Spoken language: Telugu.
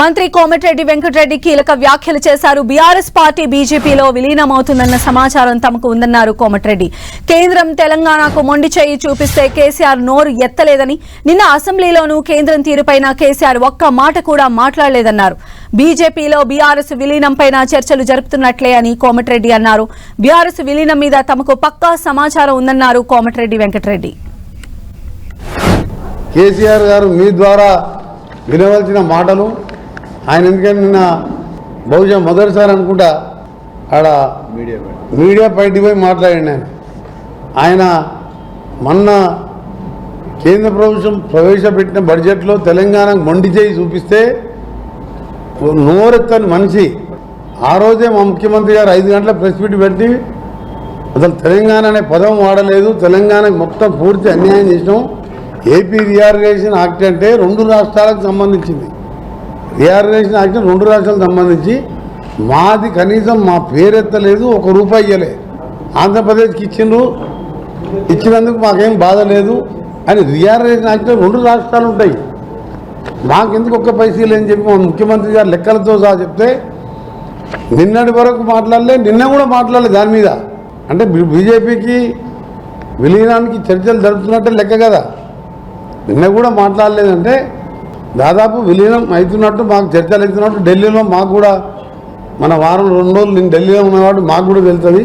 మంత్రి కోమటిరెడ్డి వెంకటరెడ్డి కీలక వ్యాఖ్యలు చేశారు. బీఆర్ఎస్ పార్టీ బీజేపీలో విలీనమవుతుందన్న సమాచారం తమకు ఉందన్నారు కోమటిరెడ్డి. కేంద్రం తెలంగాణకు మొండి చేయి చూపిస్తే కేసీఆర్ నోరు ఎత్తలేదని నిన్న అసెంబ్లీలోనూ కేంద్రం తీరుపైన కేసీఆర్ ఒక్క మాట కూడా మాట్లాడలేదన్నారు. బీజేపీలో బీఆర్ఎస్ విలీనంపైన చర్చలు జరుపుతున్నట్లే అని కోమటిరెడ్డి అన్నారు. బీఆర్ఎస్ విలీనం మీద తమకు పక్కా సమాచారం ఉందన్నారు కోమటిరెడ్డి వెంకటరెడ్డి. కేసీఆర్ గారు మీ ద్వారా వినవలసిన మాటలు ఆయన ఎందుకంటే నిన్న బహుశా మొదటిసారి అనుకుంటా ఆడ మీడియా బయటికి పోయి మాట్లాడండి ఆయన. ఆయన మొన్న కేంద్ర ప్రభుత్వం ప్రవేశపెట్టిన బడ్జెట్లో తెలంగాణకు మొండి చేయి చూపిస్తే నోరెత్తని మనిషి. ఆ రోజే మా ముఖ్యమంత్రి గారు ఐదు గంటల ప్రెస్ మీట్ పెట్టి అసలు తెలంగాణ అనే పదం వాడలేదు తెలంగాణకు మొత్తం పూర్తి అన్యాయం చేసినాం. ఏపీ రియార్గనైజేషన్ యాక్ట్ అంటే రెండు రాష్ట్రాలకు సంబంధించింది. రియార్గనైజేషన్ యాక్ట్ రెండు రాష్ట్రాలకు సంబంధించి మాది కనీసం మా పేరెత్తలేదు ఒక రూపాయి ఇవ్వలే ఆంధ్రప్రదేశ్కి ఇచ్చిండ్రు ఇచ్చినందుకు మాకేం బాధ లేదు అని రియార్గనైజేషన్ యాక్ట్ రెండు రాష్ట్రాలు ఉంటాయి. మాకెందుకు ఒక్క పైసలు అని చెప్పి మా ముఖ్యమంత్రి గారు లెక్కలతో సహా చెప్తే నిన్నటి వరకు మాట్లాడలే నిన్న కూడా మాట్లాడలేదు దాని మీద. అంటే బీజేపీకి విలీనానికి చర్చలు జరుపుతున్నట్టే లెక్క కదా. నిన్న కూడా మాట్లాడలేదంటే దాదాపు విలీనం అవుతున్నట్టు మాకు చర్చలు అవుతున్నట్టు ఢిల్లీలో మాకు కూడా మన వారం రెండు రోజులు నేను ఢిల్లీలో ఉన్నవాడు మాకు కూడా వెళ్తుంది